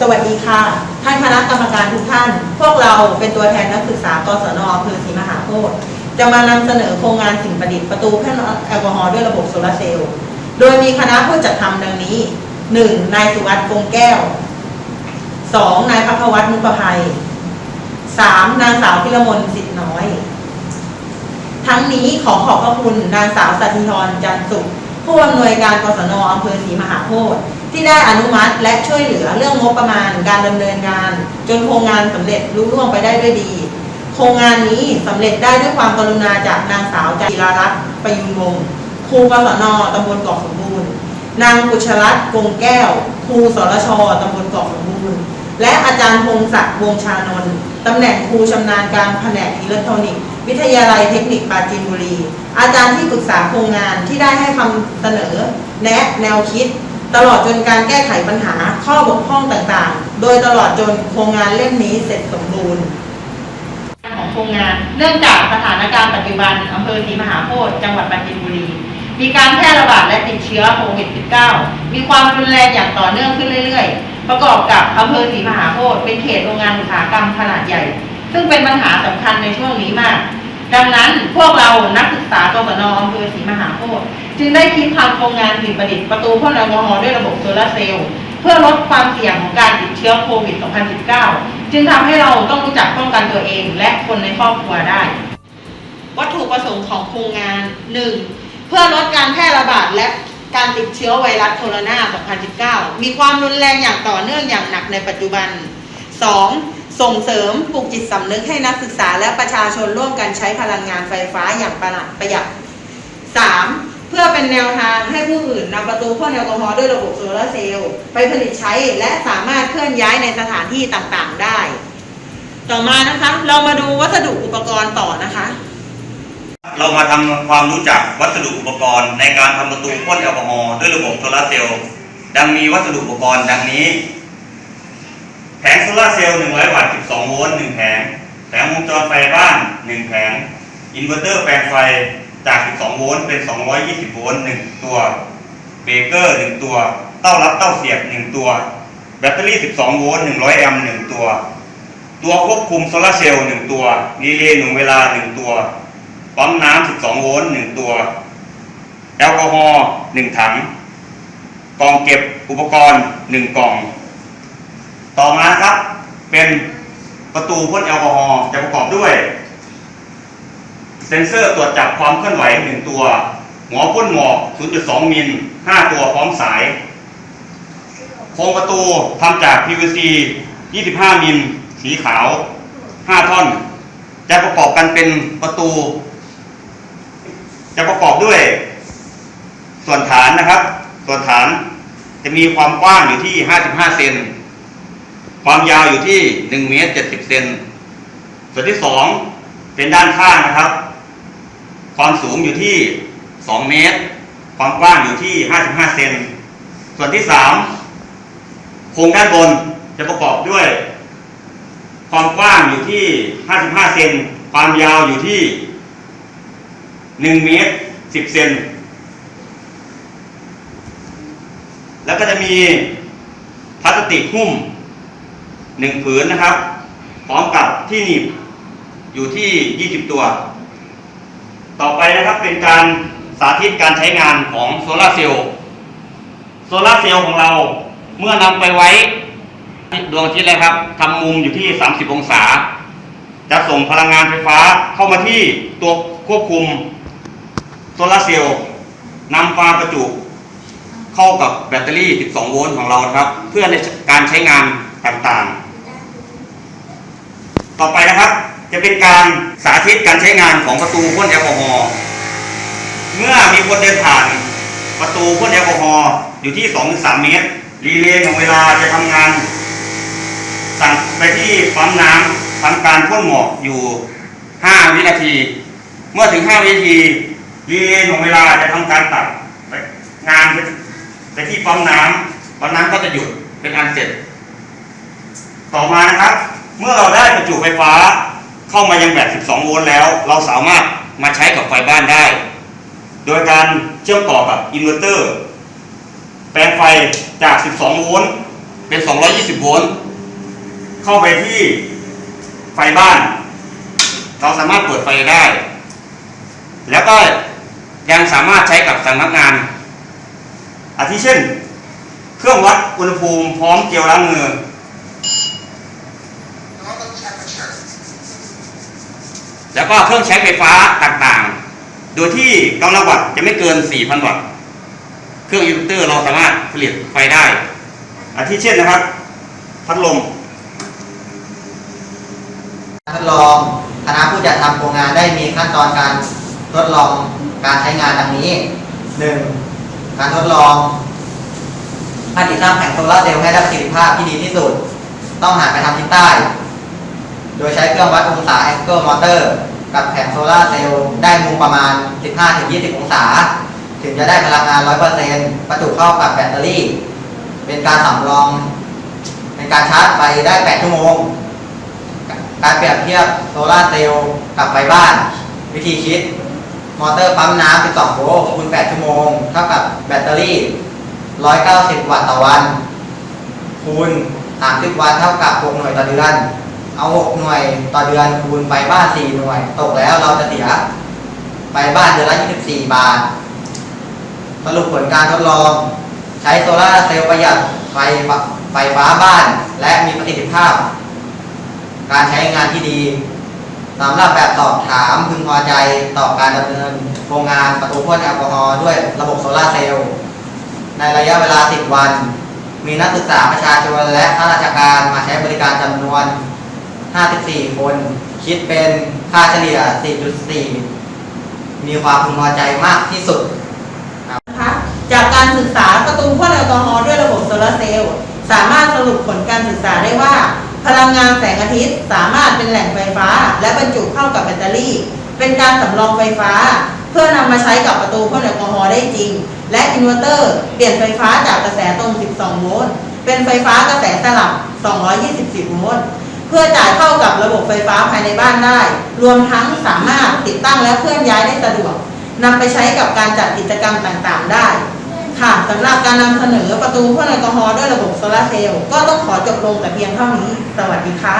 สวัสดีค่ะ ท่านคณะกรรมการทุกท่าน พวกเราเป็นตัวแทนนักศึกษากศนอำเภอศรีมหาโพธิ์จะมานำเสนอโครงงานสิ่งประดิษฐ์ประตูแพ่นแอลกอฮอล์ด้วยระบบโซลาร์เซลล์ โดยมีคณะผู้จัดทำดังนี้ 1. นายสุวัสดิ์คงแก้ว 2. นายพักวัฒน์มุขภัย 3. นางสาวพิรมนสิทธิ์น้อย ทั้งนี้ขอขอบพระคุณนางสาวสัติธรจันทร์สุข ผู้อำนวยการกศนอำเภอศรีมหาโพธิ์ ที่ได้อนุมัติและช่วยเหลือเรื่องงบประมาณการดำเนินงาน จนโครงงานสำเร็จลุล่วงไปได้ด้วยดี โครงงานนี้สำเร็จได้ด้วยความกรุณาจากนางสาวจิรารัตน์ประยุนวงศ์ครูกศนตำบลเกาะสมบูรณ์ นางกุชรัตน์กงแก้ว ครูสรชตำบลเกาะสมบูรณ์ และอาจารย์พงศักดิ์วงชานนท์ตำแหน่งครูชำนาญการแผนกอิเล็กทรอนิกส์วิทยาลัยเทคนิคปราจีนบุรี อาจารย์ที่ปรึกษาโครงงานที่ได้ให้คำเสนอ แนะแนวคิด ตลอดจนการแก้ไขปัญหาข้อบกพร่องต่างๆ โดยตลอดจนโครงงานเล่มนี้เสร็จสมบูรณ์ของโครงงานเนื่องจากสถานการณ์ปัจจุบันอำเภอศรีมหาโพธิ์จังหวัดปราจีนบุรี มีการแพร่ระบาดและติดเชื้อโควิด -19 มีความรุนแรงอย่างต่อเนื่องขึ้นเรื่อย ๆ ประกอบกับอำเภอศรีมหาโพธิ์เป็นเขตโรงงานอุตสาหกรรมขนาดใหญ่ ซึ่งเป็นปัญหาสำคัญในช่วงนี้มาก ดังนั้นพวกเรานักศึกษากศนอำเภอศรีมหาโพธิ์จึงได้คิดทำโครงงานสิ่งประดิษฐ์ประตูพ่นแอลกอฮอล์ด้วยระบบโซลาร์เซลล์เพื่อลดความเสี่ยงของการติดเชื้อโควิด 2019 จึงทำให้เราต้องรู้จักป้องกันตัวเองและคนในครอบครัวได้ วัตถุประสงค์ของโครงงาน 1. เพื่อลดการแพร่ระบาดและการติดเชื้อไวรัสโคโรนา 2019 มีความรุนแรงอย่างต่อเนื่องอย่างหนักในปัจจุบัน 2. ส่งเสริมปลูกจิตสำนึกให้นักศึกษาและประชาชนร่วมกันใช้พลังงานไฟฟ้าอย่างประหยัดประหยัด 3. เพื่อเป็นแนวทางให้ผู้อื่นนำประตูพ่นแอลกอฮอล์ด้วยระบบโซลาร์เซลล์ไปผลิตใช้และสามารถเคลื่อนย้ายในสถานที่ต่างๆได้ ต่อมานะคะเรามาดูวัสดุอุปกรณ์ต่อนะคะ เรามาทำความรู้จักวัสดุอุปกรณ์ ในการทำประตูพ่นแอลกอฮอล์ด้วยระบบโซลาร์เซลล์ดังมีวัสดุอุปกรณ์ดังนี้ แผงโซลาเซลล์100 วัตต์ 12 โวลต์1แผง แผงวงจรไฟบ้าน 1 แผง อินเวอร์เตอร์แปลงไฟจาก 12 โวลต์เป็น 220 โวลต์ 1 ตัว เบเกอร์ 1 ตัว เต้ารับเต้าเสียบ 1 ตัว แบตเตอรี่ 12 โวลต์ 100 แอมป์ 1 ตัว ตัวควบคุมโซลาเซลล์ 1 ตัวรีเลย์หนึ่งเวลา 1 ตัว ปั๊มน้ำ 12 โวลต์ 1 ตัว แอลกอฮอล์ 1 ถัง กล่องเก็บอุปกรณ์ 1 กล่อง ต่อมาครับเป็นประตูพ่นแอลกอฮอล์จะประกอบด้วย เซ็นเซอร์ตรวจจับความเคลื่อนไหว1ตัวหัวพ่นหมอก 0.2 มิล 5 ตัวพร้อมสาย โครงประตูทำจาก PVC 25 มิล สีขาว 5 ท่อน จะประกอบกันเป็นประตู จะประกอบด้วย ส่วนฐานนะครับ ส่วนฐานจะมีความกว้างอยู่ที่ 55 เซน ความยาวอยู่ที่1เมตร70เซนส่วนที่ 2 เป็นด้านข้างนะครับ ความสูงอยู่ที่ 2 เมตร ความกว้างอยู่ที่ 55 เซนส่วนที่ 3 โครงด้านบนจะประกอบด้วย ความกว้างอยู่ที่ 55 เซนความยาวอยู่ที่ 1 เมตร 10 เซนแล้วก็จะมีพลาสติกหุ้ม 1ผืนนะครับ พร้อมกับที่หนีบอยู่ที่ 20 ตัว ต่อไปนะครับเป็นการสาธิตการใช้งานของโซลาเซลล์โซลาเซลล์ของเราเมื่อนำไปไว้ดวงอาทิตย์เลยครับทำมุมอยู่ที่ 30 องศา จะส่งพลังงานไฟฟ้าเข้ามาที่ตัวควบคุมโซลาเซลล์นำมาประจุเข้ากับแบตเตอรี่ 12 โวลต์ของเราครับ เพื่อในการใช้งาน ต่างๆ ต่อไปนะครับ จะเป็นการสาธิตการใช้งานของประตูพ่นแอลกอฮอล์เมื่อมีคนเดินผ่านประตูพ่นแอลกอฮอล์อยู่ที่2-3เมตรรีเลย์ของเวลาจะทำงาน สั่งไปที่ปั๊มน้ำทำการพ่นหมอกอยู่ 5 วินาที เมื่อถึง 5 วินาทีรีเลย์ของเวลาจะทำการตัดงานไปไปที่ปั๊มน้ำปั๊มน้ำก็จะหยุดเป็นอันเสร็จ ต่อมานะครับ เมื่อเราได้ประจุไฟฟ้าเข้ามายังแบต12 โวลต์แล้ว เราสามารถมาใช้กับไฟบ้านได้ โดยการเชื่อมต่อกับอินเวอร์เตอร์ แปลงไฟจาก 12 โวลต์เป็น 220 โวลต์เข้าไปที่ไฟบ้าน เราสามารถเปิดไฟได้ แล้วก็ยังสามารถใช้กับสำนักงาน อาทิเช่น เครื่องวัดอุณหภูมิพร้อมเจลล้างมือ แล้วก็เครื่องใช้ไฟฟ้าต่างๆ โดยที่กำลังวัตต์จะไม่เกิน 4,000 วัตต์ เครื่องอินเวอร์เตอร์เราสามารถผลิตไฟได้ อาทิเช่นนะครับ พัดลมทดลองคณะผู้จัดทำโครงงานได้มีขั้นตอนการทดลองการใช้งานดังนี้ 1. การทดลองการติดตั้งแผงโซลาร์เซลล์ให้ได้ประสิทธิภาพที่ดีที่สุด ต้องหันไปทางทิศใต้ โดยใช้เครื่องวัดองศาแองเกิลมอเตอร์กับแผงโซลาร์เซลล์ได้มุมประมาณ 15-20 องศา ถึงจะได้พลังงาน 100%ประจุเข้ากับแบตเตอรี่ เป็นการสำรอง เป็นการชาร์จไฟได้ 8 ชั่วโมง การเปรียบเทียบโซลาร์เซลล์กับไฟบ้าน วิธีคิด มอเตอร์ปั๊มน้ำ12โวลต์คูณ 8 ชั่วโมง เท่ากับแบตเตอรี่ 190 วัตต์ต่อวัน คูณ 30 วันเท่ากับ 6 หน่วยต่อเดือน เอา6หน่วยต่อเดือนคูณไฟบ้าน4หน่วย ตกแล้วเราจะเสียไฟบ้านเดือนละ24บาท สรุปผลการทดลอง ใช้โซลาร์เซลล์ประหยัดไฟไฟฟ้าบ้าน และมีประสิทธิภาพ การใช้งานที่ดีสำหรับแบบสอบถามพึงพอใจต่อการดำเนินโครงงานประตูพ่นแอลกอฮอล์ด้วยระบบโซลาเซลล์ในระยะเวลา 10 วัน มีนักศึกษาประชาชนและข้าราชการมาใช้บริการจำนวน 54 คน คิดเป็นค่าเฉลี่ย 4.4 มีความพึงพอใจมากที่สุดนะคะจากการศึกษาประตูพ่นแอลกอฮอล์ด้วยระบบโซลาร์เซลล์สามารถสรุปผลการศึกษาได้ว่า พลังงานแสงอาทิตย์สามารถเป็นแหล่งไฟฟ้า และบรรจุเข้ากับแบตเตอรี่ เป็นการสำรองไฟฟ้า เพื่อนำมาใช้กับประตูพ่นแอลกอฮอล์ได้จริง และอินเวอร์เตอร์เปลี่ยนไฟฟ้าจากกระแสตรง 12 โวลต์เป็นไฟฟ้ากระแสสลับ 224 โวลต์ พื่อจ่ายเข้ากับระบบไฟฟ้าภายในบ้านได้ รวมทั้งสามารถติดตั้งและเคลื่อนย้ายได้สะดวกนำไปใช้กับการจัดกิจกรรมต่างๆ ได้ ค่ะสำหรับการนำเสนอประตูพ่นแอลกอฮอล์ด้วยระบบโซลาเซลล์ก็ต้องขอจบลงแต่เพียงเท่านี้ สวัสดีค่ะ